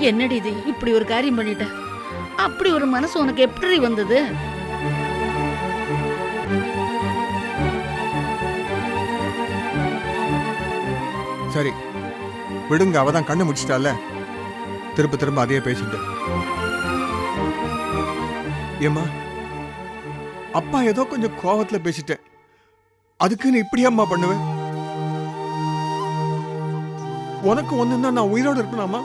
என்னடி இது? இப்படி ஒரு காரியம் பண்ணிட்ட. அப்படி ஒரு மனசு உனக்கு எப்படி வந்தது? சரி விடுங்க அவ தான் கண்ணு முடிச்சிட்டால. திரும்ப திரும்ப அதையே பேசிட்டு. ஏம்மா அப்பா ஏதோ கொஞ்சம் கோவத்துல பேசிட்டேன் அதுக்கு நீ இப்படியாம்மா பண்ணுவேன் உனக்கு ஒண்ணுன்னா நான் உயிரோடு இருக்கணும்மா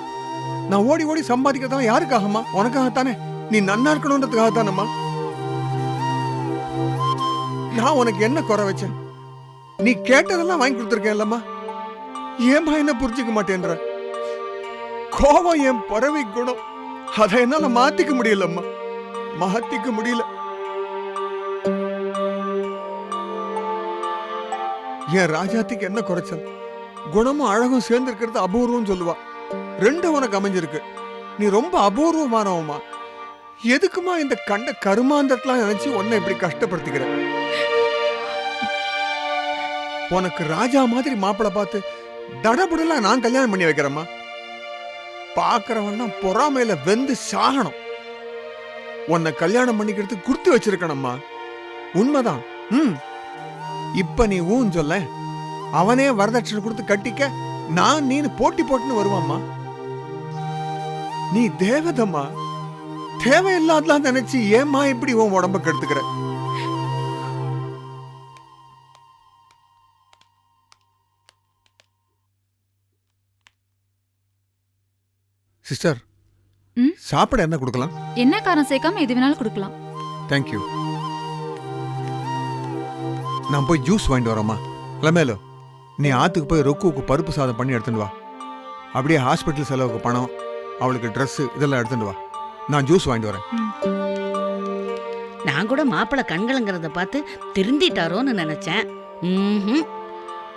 நான் ஓடி ஓடி சம்பாதிக்கிறதெல்லாம் யாருக்காகம்மா? உனக்காகத்தானே? நீ நன்னா இருக்கணுன்றதுக்காக தானம்மா நான் உனக்கு என்ன குறை வச்சேன்? நீ கேட்டதெல்லாம் வாங்கி கொடுத்துருக்கேன் இல்லம்மா ஏமா என்ன புரிஞ்சுக்க மாட்டேன்ற? கோபம் என் பறவை குணம். அதை என்னால மாத்திக்க முடியலம்மா. மாத்திக்க முடியல. என் ராஜாத்திக்கு என்ன குறைச்சல்? குணமும் அழகும் சேர்ந்து இருக்கிறது அபூர்வம் சொல்லுவா. ரெண்டு உனக்கு அமைஞ்சிருக்கு. நீ ரொம்ப அபூர்வமானவமா எதுக்குமா இந்த கண்ட கருமாந்தட்டெல்லாம் நினைச்சு உன்னை இப்படி கஷ்டப்படுத்திக்கிற? உனக்கு ராஜா மாதிரி மாப்பிளை பார்த்து தடபுடலாம் நான் கல்யாணம் பண்ணி வைக்கிறேம்மா. பார்க்கறவன்லாம் பொறாமையில வெந்து சாகணும். உன்னை கல்யாணம் பண்ணிக்கிறது குடுத்து வச்சிருக்கணும்மா. உண்மைதான். ம். இப்ப நீ ஊன் சொல்ல அவனே வரதட்சணை கொடுத்து கட்டிக்க நான் நீனு போட்டி போட்டுன்னு வருவாம்மா. நீ தேவதம்மா. தேவையில்லாதலாம் நினைச்சு ஏம்மா இப்படி உன் உடம்ப கெடுத்துக்கிற? சிஸ்டர்? சாப்பிட என்ன கொடுக்கலாம்? என்ன காரம் சேர்க்காம எது வேணாலும் கொடுக்கலாம். தேங்க்யூ நான் போய் ஜூஸ் வாங்கிட்டு வரேம்மா. லமேலோ நீ ஆத்துக்கு போய் ரொக்குவுக்கு பருப்பு சாதம் பண்ணி எடுத்துட்டு வா. அப்படியே ஹாஸ்பிட்டல் செலவுக்கு பணம் அவளுக்கு ட்ரெஸ்ஸு இதெல்லாம் எடுத்துட்டு வா. நான் ஜூஸ் வாங்கிட்டு வரேன். நான் கூட மாப்பிள்ளை கண்கலங்கிறத பார்த்து திருந்திட்டாரோன்னு நினைச்சேன். ம்ஹும்.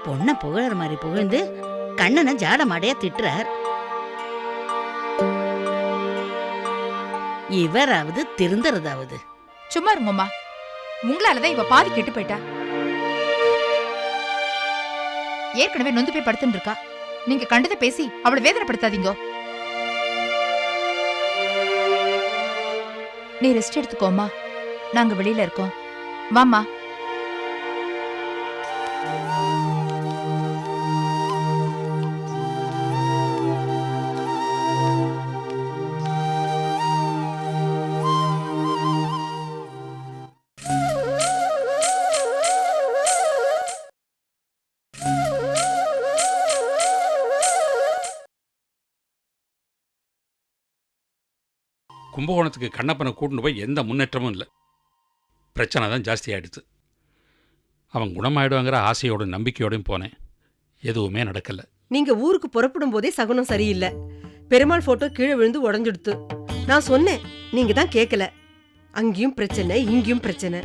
பொண்ணை புகழற மாதிரி புகழ்ந்து கண்ணனை ஜாட மாடையா திட்டுறார். இவராவது திருந்துறதாவது. சும்மா இருங்கம்மா. உங்களாலதான் இவ பாதி கெட்டு போயிட்டா. ஏற்கனவே நொந்து போய் படுத்துட்டு இருக்கா. நீங்க கண்டதை பேசி அவளை வேதனைப்படுத்தாதீங்க. நீ ரெஸ்ட் எடுத்துக்கோமா நாங்க வெளியில இருக்கோம். வாமா கும்பகோணத்துக்கு கண்ணப்பனை கூட்டின்னு போய் எந்த முன்னேற்றமும் இல்லை. பிரச்சனை தான் ஜாஸ்தியாகிடுச்சு அவன் குணமாயிடுவாங்கிற ஆசையோட நம்பிக்கையோடையும் போனேன். எதுவுமே நடக்கல. நீங்க ஊருக்கு புறப்படும் போதே சகுனம் சரியில்லை. பெருமாள் போட்டோ கீழே விழுந்து உடஞ்சுடுத்து. நான் சொன்னேன் நீங்க தான் கேட்கல அங்கேயும் பிரச்சனை இங்கேயும் பிரச்சனை.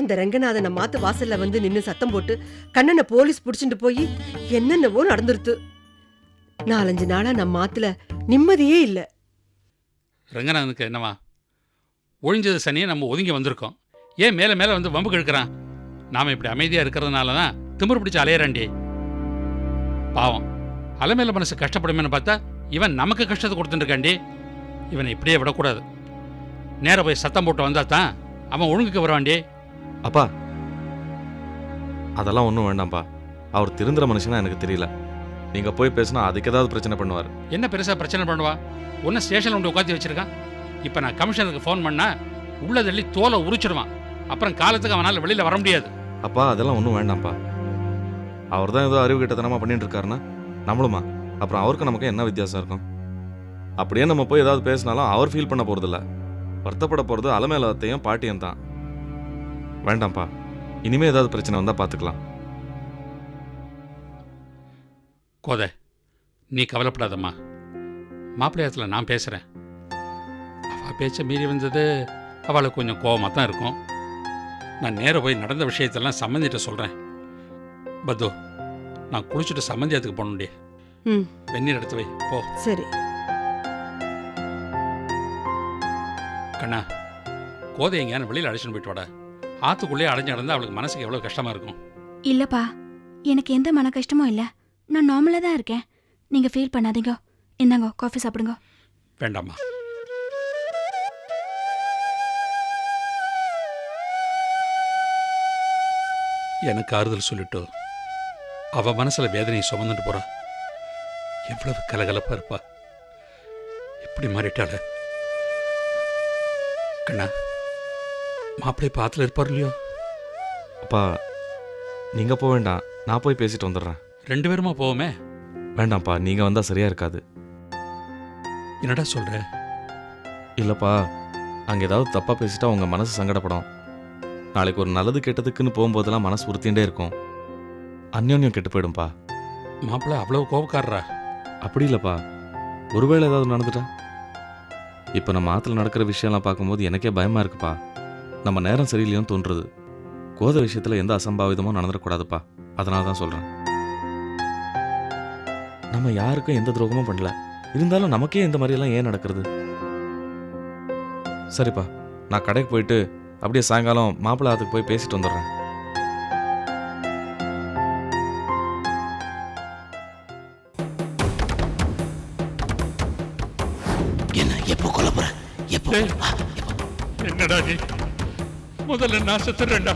அந்த ரங்கநாதனை மாத்து வாசல்ல வந்து நின்று சத்தம் போட்டு கண்ணனை போலீஸ் பிடிச்சிட்டு போய் என்னென்னவோ நடந்துருத்து. நாலஞ்சு நாளா நம்ம மாத்துல நிம்மதியே இல்லை. ரங்கநாதனுக்கு என்னவா ஒழிஞ்சது சனியை நம்ம ஒதுங்கி வந்திருக்கோம். ஏன் மேலே மேலே வந்து வம்பு கெடுக்கிறான்? நாம் இப்படி அமைதியாக இருக்கிறதுனால தான் திமிரு பிடிச்சி அலையறாண்டி பாவம். அலைமேல மனசு கஷ்டப்படுமேன்னு பார்த்தா இவன் நமக்கு கஷ்டத்தை கொடுத்துட்டுருக்காண்டி இவனை இப்படியே விடக்கூடாது. நேர போய் சத்தம் போட்டு வந்தா தான் அவன் ஒழுங்குக்கு வருவாண்டி அப்பா அதெல்லாம் ஒன்றும் வேண்டாம்ப்பா. அவர் திருந்துற மனுஷனா எனக்கு தெரியல. நீங்க போய் பேசினா அதுக்கு ஏதாவது பிரச்சனை பண்ணுவார். என்ன பெருசாக பிரச்சனை பண்ணுவா? ஒன்று ஸ்டேஷனில் கொண்டு உட்காந்து வச்சிருக்கான். இப்போ நான் கமிஷனருக்கு ஃபோன் பண்ணா உள்ள தள்ளி தோலை உரிச்சிடுவான் அப்புறம் காலத்துக்கு அவனால் வெளியில் வர முடியாது. அப்பா அதெல்லாம் ஒன்றும் வேண்டாம்ப்பா. அவர் தான் ஏதோ அறிவு கெட்டத்தனமா பண்ணிட்டு இருக்காருன்னா நம்மளுமா? அப்புறம் அவருக்கு நமக்கு என்ன வித்தியாசம் இருக்கும்? அப்படியே நம்ம போய் ஏதாவது பேசினாலும் அவர் ஃபீல் பண்ண போறதில்ல. வருத்தப்பட போறது அலமேலத்தையும் பாட்டியும் தான். வேண்டாம்ப்பா. இனிமே ஏதாவது பிரச்சனை வந்தா பாத்துக்கலாம். கோதை நீ கவலைப்படாதம்மா. மாப்பிள்ளையத்தில் நான் பேசுகிறேன் அவள் பேச்ச மீறி வந்தது அவளுக்கு கொஞ்சம் கோவமாக தான் இருக்கும். நான் நேரா போய் நடந்த விஷயத்தெல்லாம் சம்மந்திட்ட சொல்கிறேன் பத்து நான் குளிச்சுட்டு சம்மந்தியத்துக்கு போகணுண்டி ம். வெந்நீர் எடுத்து வை போ. சரி. கண்ணா கோதை எங்கேயான வெளியில் அழைச்சிட்டு போயிட்டு வாடா. ஆற்றுக்குள்ளேயே அடைஞ்சு நடந்தால் அவளுக்கு மனசுக்கு எவ்வளோ கஷ்டமாக இருக்கும். இல்லப்பா எனக்கு எந்த மன கஷ்டமும் இல்ல. நான் நார்மலா தான் இருக்கேன். நீங்க ஃபீல் பண்ணாதீங்க. இந்தாங்க காஃபி சாப்பிடுங்க. வேண்டாம்மா. எனக்கு ஆறுதல் சொல்லிட்டு அவ மனசுல வேதனையை சுமந்துட்டு போறா. எவ்வளவு கலகலப்பா இருப்பா. எப்படி மாறிட்டாள. கண்ணா மாப்பிள்ளை பாத்துல இருப்பார் இல்லையோ? அப்பா நீங்கள் போக வேண்டாம். நான் போய் பேசிட்டு வந்துடுறேன். ரெண்டு பேருமா போவோமே? வேண்டாம்ப்பா நீங்கள் வந்தால் சரியாக இருக்காது. என்னடா சொல்ற? இல்லைப்பா அங்கே ஏதாவது தப்பாக பேசிட்டா உங்கள் மனசு சங்கடப்படும். நாளைக்கு ஒரு நல்லது கெட்டதுக்குன்னு போகும்போதெல்லாம் மனசு உறுத்திண்டே இருக்கும். அந்யோன்யம் கெட்டு போயிடும்பா. மாப்பிள்ளை அவ்வளவு கோபக்காரரா அப்படி இல்லைப்பா. ஒருவேளை ஏதாவது நடந்துட்டா? இப்போ நம்ம ஆற்றுல நடக்கிற விஷயம்லாம் பார்க்கும்போது எனக்கே பயமாக இருக்குப்பா. நம்ம நேரம் சரியில்லையோன்னு தோன்றுறது. கோத விஷயத்தில் எந்த அசம்பாவிதமும் நடந்துடக்கூடாதுப்பா. அதனால தான் சொல்கிறேன் நம்ம யாருக்கும் எந்த துரோகமும் பண்ணல. இருந்தாலும் நமக்கே இந்த மாதிரியெல்லாம் ஏன் நடக்கிறது? சரிப்பா நான் கடைக்கு போயிட்டு அப்படியே சாயங்காலம் மாப்பிள்ளை ஆத்துக்கு போய் பேசிட்டு வந்துடுறேன். டேய், என்னடா நீ? முதல்ல நான் செத்துறேன்டா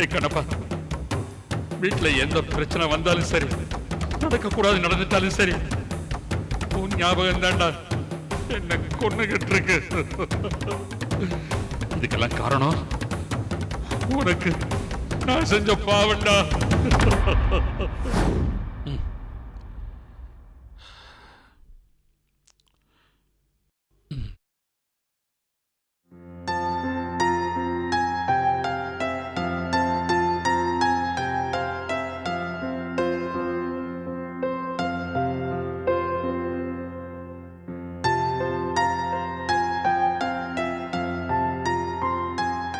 ஏய் கணப்பா வீட்டுல எந்த பிரச்சனை வந்தாலும் சரி நடக்கக்கூடாது நடந்துட்டாலும் சரி உன் ஞாபகம் தாண்டா என்ன கொண்டுகிட்டு இருக்கு. இதுக்கெல்லாம் காரணம்? உனக்கு நான் செஞ்ச பாவண்டா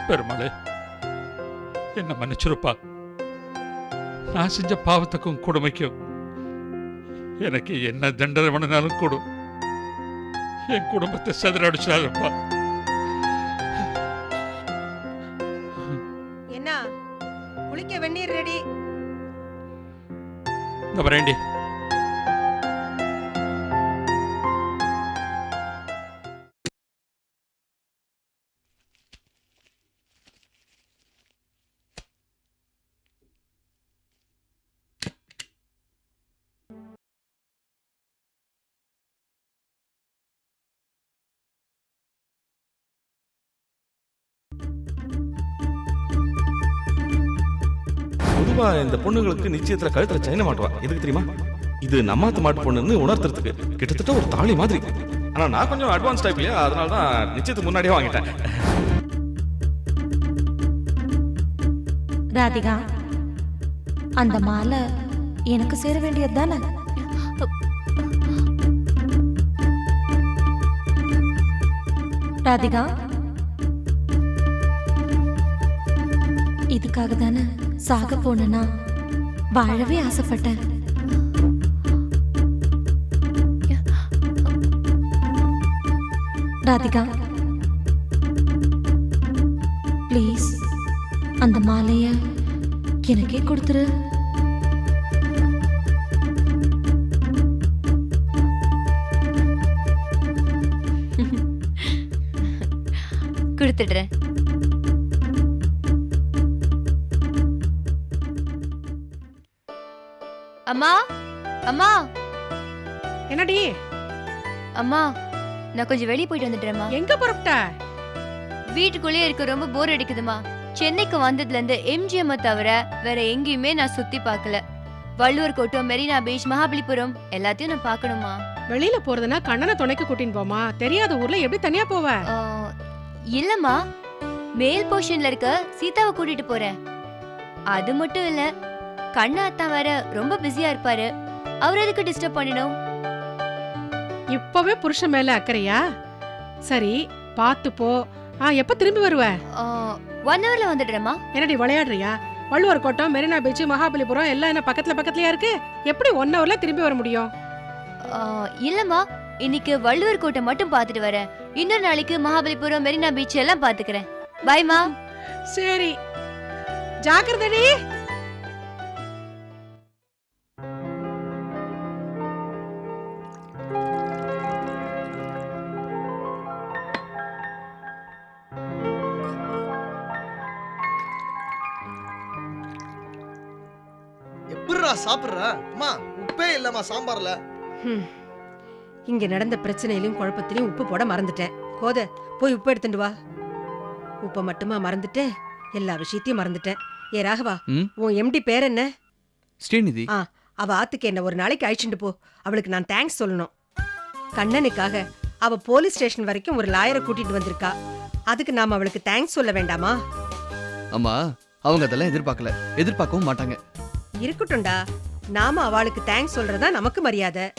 பெருமாளே என்ன மன்னிச்சிருப்பா? நான் செஞ்ச பாவத்துக்கும் கொடுமைக்கும் எனக்கு என்ன தண்டனை வேணுனாலும் கொடு. என் குடும்பத்தை செதறடிச்சாருப்பா பொதுவா இந்த பொண்ணுங்களுக்கு நிச்சயத்துல கழுத்துல செயின மாட்டுவா எதுக்கு தெரியுமா? இது நம்மாத்து மாட்டு பொண்ணுன்னு உணர்த்துறதுக்கு. கிட்டத்தட்ட ஒரு தாலி மாதிரி. ஆனா நான் கொஞ்சம் அட்வான்ஸ் டைப் இல்லையா? அதனால தான் நிச்சயத்துக்கு முன்னாடியே வாங்கிட்டேன். ராதிகா அந்த மாலை எனக்கு சேர வேண்டியது தானே? ராதிகா இதுக்காக தானே சாக போனேனா? வாழவே ஆசைப்பட்டேன். ராதிகா. ப்ளீஸ் அந்த மாலைய எனக்கே கொடுத்துரு. கொடுத்துடுறேன். அம்மா அம்மா. என்னடி? அம்மா நான் கொஞ்சம் வெளியே போயிட்டு வந்துட்டேன்மா. எங்க புறப்பட்ட? வீட்டுக்குள்ளேயே இருக்க ரொம்ப போர் அடிக்குதுமா. சென்னைக்கு வந்ததுல இருந்து எம்ஜிஎம் தவிர வேற எங்கேயுமே நான் சுத்தி பார்க்கல. வள்ளுவர் கோட்டம் மெரினா பீச் மகாபலிபுரம் எல்லாத்தையும் நான் பார்க்கணுமா வெளியில போறதுன்னா கண்ணனை துணைக்கு கூட்டின்னு போமா தெரியாத ஊர்ல எப்படி தனியா போவ? ஆ, இல்லம்மா. மேல் போர்ஷன்ல இருக்க சீதாவை கூட்டிட்டு போறேன். அது மட்டும் இல்ல கண்ணா அத்தா வேற ரொம்ப பிஸியா இருப்பாரு. அவர் எதுக்கு டிஸ்டர்ப் பண்ணிடும் இப்பவே புருஷன் மேல அக்கறையா? சரி பாத்து போ. ஆ எப்ப திரும்பி வருவ? ஒன் ஹவர்ல வந்துடுறேம்மா. என்னடி விளையாடுறியா? வள்ளுவர் கோட்டம் மெரினா பீச் மகாபலிபுரம் எல்லாம் என்ன பக்கத்துல பக்கத்துலயா இருக்கு? எப்படி ஒன் ஹவர்ல திரும்பி வர முடியும்? ஆ, இல்லம்மா. இன்னைக்கு வள்ளுவர் கோட்டை மட்டும் பார்த்துட்டு வரேன் இன்னொரு நாளைக்கு மகாபலிபுரம் மெரினா பீச் எல்லாம் பாத்துக்கிறேன். பாய்மா சரி. ஜாக்கிரதடி. எப்படிடா சாப்பிடுற? அம்மா உப்பே இல்லம்மா சாம்பார்ல. ஹம். இங்க நடந்த பிரச்சனையிலும் குழப்பத்திலையும் உப்பு போட மறந்துட்டேன். கோத போய் உப்பு எடுத்துட்டு வா. உப்பை மட்டுமா மறந்துட்டு எல்லா விஷயத்தையும் மறந்துட்டேன். ஏ ராகவா ம்? உன் எம்டி பேர் என்ன? ஸ்ரீநிதி. ஆ அவ ஆத்துக்கு என்ன ஒரு நாளைக்கு அழிச்சுட்டு போ. அவளுக்கு நான் தேங்க்ஸ் சொல்லணும். கண்ணனுக்காக அவ போலீஸ் ஸ்டேஷன் வரைக்கும் ஒரு லாயரை கூட்டிட்டு வந்திருக்கா. அதுக்கு நாம அவளுக்கு தேங்க்ஸ் சொல்ல வேண்டாமா? அம்மா அவங்க அதெல்லாம் எதிர்பார்க்கல. எதிர்பார்க்கவும் மாட்டாங்க. இருக்கட்டும்டா. நாம அவளுக்கு தேங்க்ஸ் சொல்றதா நமக்கு மரியாதை.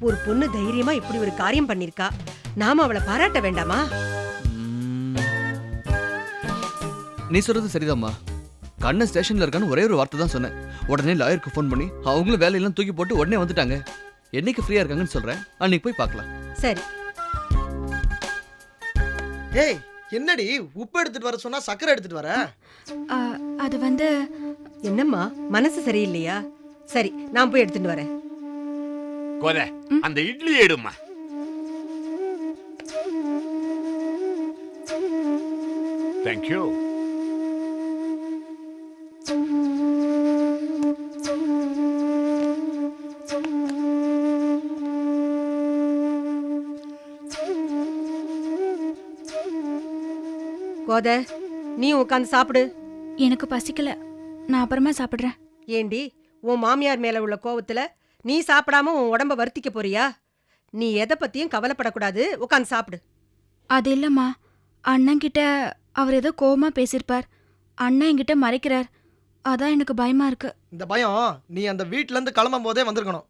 ஒரு பொண்ணு தைரியமா இப்படி ஒரு காரியம் பண்ணிருக்கா. நாம அவளை பாராட்ட வேண்டாமா. நீ சொல்றது சரிதாம்மா. கண்ணன் ஸ்டேஷன்ல இருக்கான்னு ஒரே ஒரு வார்த்தை தான் சொன்னேன். உடனே லாயருக்கு ஃபோன் பண்ணி அவங்களும் வேலையெல்லாம் தூக்கி போட்டு உடனே வந்துட்டாங்க. என்னைக்கு ஃப்ரீயா இருக்காங்கன்னு சொல்றேன். அன்னைக்கு போய் பார்க்கலாம். சரி. ஏய் என்னடி உப்பு எடுத்துட்டு வர சொன்னா சக்கரை எடுத்துட்டு வர? அது வந்து என்னம்மா மனசு சரியில்லையா? சரி நான் போய் எடுத்துட்டு வரேன். கோத அந்த இட்லி எடுமா தேங்க்யூ கோத நீ உட்காந்து சாப்பிடு. எனக்கு பசிக்கல. நான் அப்புறமா சாப்பிடுறேன். ஏண்டி உன் மாமியார் மேல உள்ள கோவத்துல நீ சாப்பிடாம உன் உடம்ப வருத்திக்க போறியா? நீ எதை பத்தியும் கவலைப்படக்கூடாது. உட்காந்து சாப்பிடு. அது இல்லம்மா. அண்ணன் கிட்ட அவர் ஏதோ கோவமா பேசியிருப்பார். அண்ணன் என்கிட்ட மறைக்கிறார். அதான் எனக்கு பயமா இருக்கு. இந்த பயம் நீ அந்த வீட்ல இருந்து கிளம்பும் போதே வந்திருக்கணும்.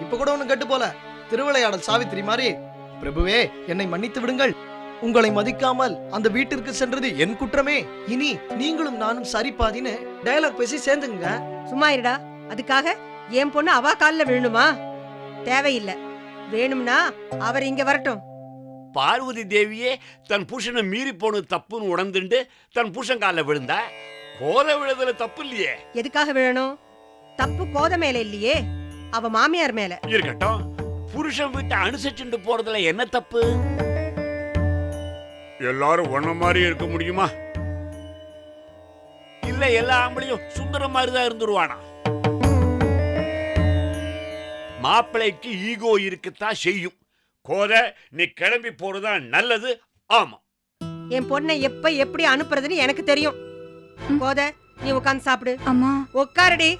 இப்ப கூட ஒண்ணு கெட்டு போல. திருவிளையாடல் சாவித்திரி மாதிரி பிரபுவே என்னை மன்னித்து விடுங்கள். உங்களை மதிக்காமல் அந்த வீட்டிற்கு சென்றது என் குற்றமே. இனி நீங்களும் நானும் சரி பாதின்னு டயலாக் பேசி சேர்ந்துங்க சும்மா இருடா. அதுக்காக என் பொண்ணு அவா கால்ல விழணுமா? தேவையில்லை. வேணும்னா அவர் இங்க வரட்டும். பார்வதி தேவியே தன் புருஷனை மீறி போனது தப்புன்னு உணர்ந்துண்டு தன் புருஷன் காலில் விழுந்தா? கோல விழுதுல தப்பு இல்லையே. எதுக்காக விழணும்? தப்பு கோத மேல இல்லையே. அவ மாமியார் மேல. இருக்கட்டும். புருஷன் வீட்டை அனுசரிச்சுட்டு போறதுல என்ன தப்பு? எல்லாரும் ஒன்ன மாதிரி இருக்க முடியுமா? இல்ல எல்லா ஆம்பளையும் சுந்தர மாதிரி தான் இருந்துருவானா? மாப்பிள்ளைக்கு ஈகோ இருக்கத்தான் செய்யும். கோத நீ கிளம்பி போறதுதான் நல்லது. ஆமா. என் பொண்ணை எப்ப எப்படி அனுப்புறதுன்னு எனக்கு தெரியும். கோத நீ உட்காந்து சாப்பிடு. அம்மா. உட்காருடி.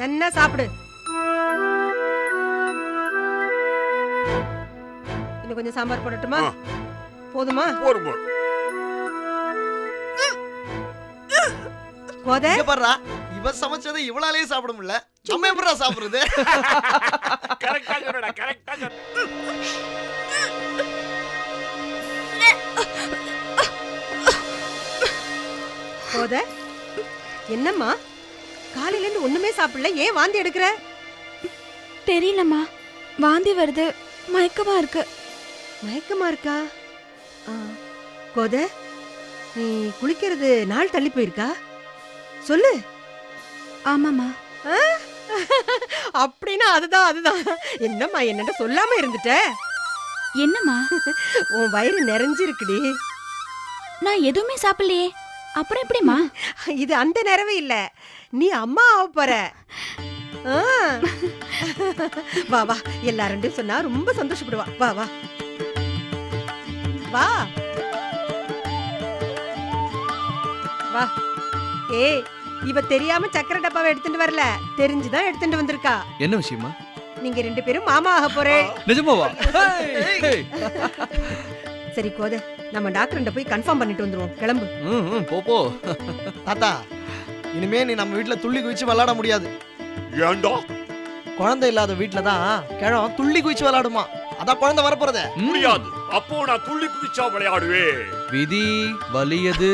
நன்னா சாப்பிடு. இன்னும் கொஞ்சம் சாம்பார் போடட்டுமா. போதுமா? போர் போர் கோத? இங்க பாருடா இவ சமைச்சதை இவளாலேயே சாப்பிட முடியல. நம்ம எப்படிடா சாப்பிடுறது? கரெக்டா சொல்றடா கரெக்டா சொல்ற கோத என்னம்மா? காலையில இருந்து ஒண்ணுமே சாப்பிடல. ஏன் வாந்தி எடுக்கிற? தெரியலம்மா. வாந்தி வருது. மயக்கமா இருக்கு. மயக்கமா இருக்கா? ஆ, கோத நீ குளிக்கிறது நாள் தள்ளி போயிருக்கா? சொல்லு. ஆமாம்மா? அப்படின்னா அதுதான் அதுதான். என்னம்மா என்னட்ட சொல்லாம இருந்துட்ட? என்னம்மா? உன் வயிறு நிறைஞ்சிருக்குடி. நான் எதுவுமே சாப்பிடலையே. அப்புறம் எப்படிம்மா? இது அந்த நிறைவு இல்ல. நீ அம்மா ஆக போற. ஆ. வா வா. எல்லாரும் சொன்னா ரொம்ப சந்தோஷப்படுவா. வா வா. வா. வா. ஏய் இவ தெரியாம சக்கரை டப்பாவை எடுத்துட்டு வரல. தெரிஞ்சுதான் எடுத்துட்டு வந்திருக்கா. என்ன விஷயமா நீங்க ரெண்டு பேரும் மாமா ஆக போறேன். நிஜமாவா. சரி கோத. நம்ம டாக்டர் போய் கன்ஃபார்ம் பண்ணிட்டு வந்துருவோம். கிளம்பு. ம், போ போ. தாத்தா இனிமே நீ நம்ம வீட்ல துள்ளி குதிச்சு விளையாட முடியாது. ஏண்டா குழந்தை இல்லாத வீட்ல தான் கிழம் துள்ளி குதிச்சு விளையாடுமா? அதான் குழந்தை வரப்போறதே. முடியாது. அப்போ நான் துள்ளி குதிச்சா விளையாடுவேன். விதி வலியது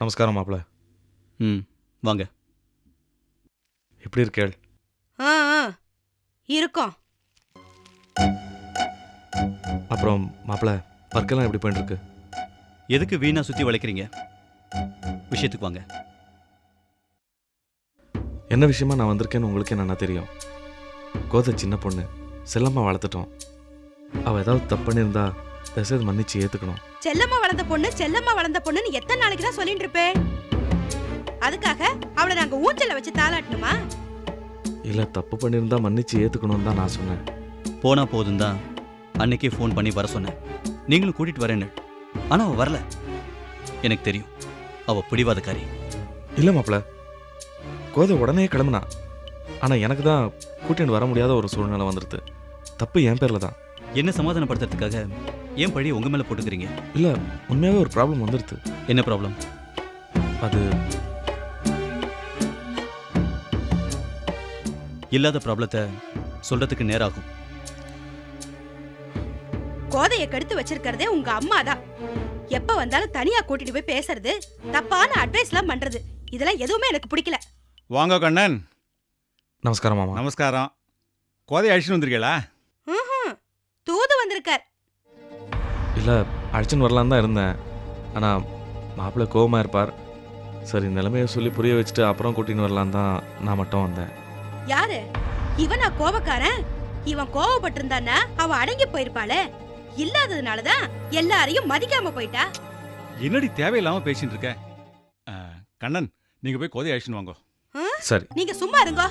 நமஸ்காரம் மாப்பிள்ள ம் வாங்க. எப்படி இருக்கேள் ஆ ஆ. இருக்கோம். அப்புறம் மாப்பிள்ள ஒர்க்கெல்லாம் எப்படி போயிட்டு இருக்கு எதுக்கு வீணா சுற்றி வளைக்கிறீங்க? விஷயத்துக்கு வாங்க. என்ன விஷயமா நான் வந்திருக்கேன்னு உங்களுக்கு என்னென்ன தெரியும். கோதை சின்ன பொண்ணு செல்லம்மா வளர்த்துட்டோம். அவள் ஏதாவது தப்பு பண்ணியிருந்தா தயவுசெய்து மன்னிச்சு ஏற்றுக்கணும் செல்லம்மா வளர்ந்த பொண்ணு செல்லம்மா வளர்ந்த பொண்ணுன்னு எத்தனை நாளைக்கு தான் சொல்லிட்டு இருப்பேன் அதுக்காக அவளை நாங்க ஊஞ்சல்ல வச்சு தாளாட்டணுமா? இல்லை தப்பு பண்ணியிருந்தா மன்னிச்சு ஏற்றுக்கணும்னு தான் நான் சொன்னேன். போனா போதும் தான் அன்னைக்கே ஃபோன் பண்ணி வர சொன்னேன். நீங்களும் கூட்டிட்டு வரேன்னு. ஆனால் அவள் வரல. எனக்கு தெரியும். அவள் பிடிவாதக்காரி. இல்லை மாப்பிள்ள. கோதை உடனே கிளம்புனா. ஆனால் எனக்கு தான் கூட்டிட்டு வர முடியாத ஒரு சூழ்நிலை வந்துடுது தப்பு என் பேரில் தான். என்ன சமாதானப்படுத்துறதுக்காக ஏன் பழி உங்க மேல போட்டுக்கிறீங்க? இல்லை உண்மையாகவே ஒரு ப்ராப்ளம் வந்துடுது என்ன ப்ராப்ளம் அது இல்லாத ப்ராப்ளத்தை சொல்றதுக்கு நேராகும். கோதைய கெடுத்து வச்சிருக்கிறதே உங்க அம்மா தான் எப்ப வந்தாலும் தனியா கூட்டிட்டு போய் பேசுறது தப்பான அட்வைஸ்லாம் பண்றது. இதெல்லாம் எதுவுமே எனக்கு பிடிக்கல. வாங்க கண்ணன். நமஸ்காரம் மாமா. நமஸ்காரம். கோதை அழிச்சுன்னு வந்திருக்கீங்களா. தூது வந்திருக்கார். இல்லை அழைச்சின்னு வரலான்னு தான் இருந்தேன். ஆனால் மாப்பிள்ளை கோவமாக இருப்பார். சரி நிலைமையை சொல்லி புரிய வச்சுட்டு அப்புறம் கூட்டின்னு வரலான்னு தான் நான் மட்டும் வந்தேன். யாரு? இவனா கோபக்காரன் இவன் கோவப்பட்டிருந்தான்னா அவ அடங்கி போயிருப்பாளே. இல்லாததுனாலதான் எல்லாரையும் மதிக்காம போயிட்டா? என்னடி தேவையில்லாம பேசிட்டு இருக்க? ஆ, கண்ணன் நீங்க போய் கோதை அழிச்சுன்னு வாங்க. சரி. நீங்க சும்மா இருங்கோ.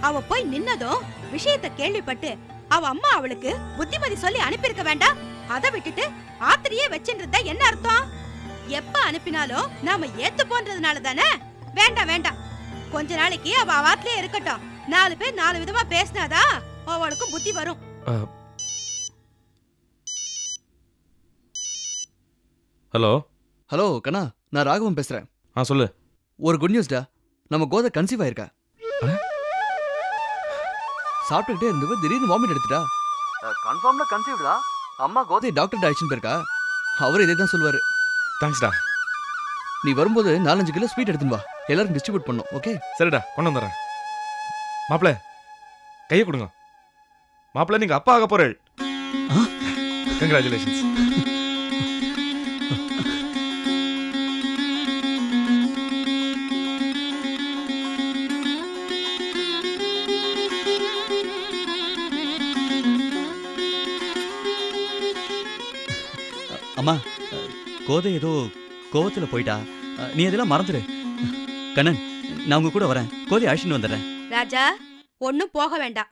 அவ போய் நின்னதும் விஷயத்த கேள்விப்பட்டு அவ அம்மா அவளுக்கு புத்திமதி சொல்லி அனுப்பியிருக்க வேண்டாம். அதை விட்டுட்டு ஆத்திரியே வச்சுன்றதா என்ன அர்த்தம்? எப்ப அனுப்பினாலும் நாம ஏத்து போன்றதுனால தானே? வேண்டாம் வேண்டாம். கொஞ்ச நாளைக்கு அவ அவாத்திலே இருக்கட்டும். நாலு பேர் நாலு விதமா பேசினாதான் அவளுக்கும் புத்தி வரும். ஹலோ? ஹலோ கண்ணா நான் ராகவன் பேசுறேன். ஆ சொல்லு. ஒரு குட் நியூஸ்டா நம்ம கோதை கன்சீவ் ஆயிருக்கா? சாப்பிட்டுக்கிட்டே இருந்தவ திடீர்னு வாமிட் எடுத்துட்டா? கன்ஃபார்ம்ல கன்சீவ்டா அம்மா கோதை டாக்டர் அழைச்சின்னு போயிருக்கா? அவர் இதே தான் சொல்லுவாரு. தேங்க்ஸ்டா நீ வரும்போது நாலஞ்சு கிலோ ஸ்வீட் எடுத்துன்னு வா. எல்லாரும் டிஸ்ட்ரிபியூட் பண்ணும் ஓகே சரிடா கொண்டு வந்துடுறேன். மாப்பிள்ள கையை கொடுங்க. மாப்பிள்ள நீங்கள் அப்பா ஆக போகிறேள் கங்க்ராச்சுலேஷன்ஸ் அம்மா கோதை ஏதோ கோவத்தில் போயிட்டா. நீ அதெல்லாம் மறந்துடு கண்ணன் நான் உங்க கூட வரேன். கோதை அழைச்சின்னு வந்துடுறேன். ராஜா ஒண்ணும் போக வேண்டாம்.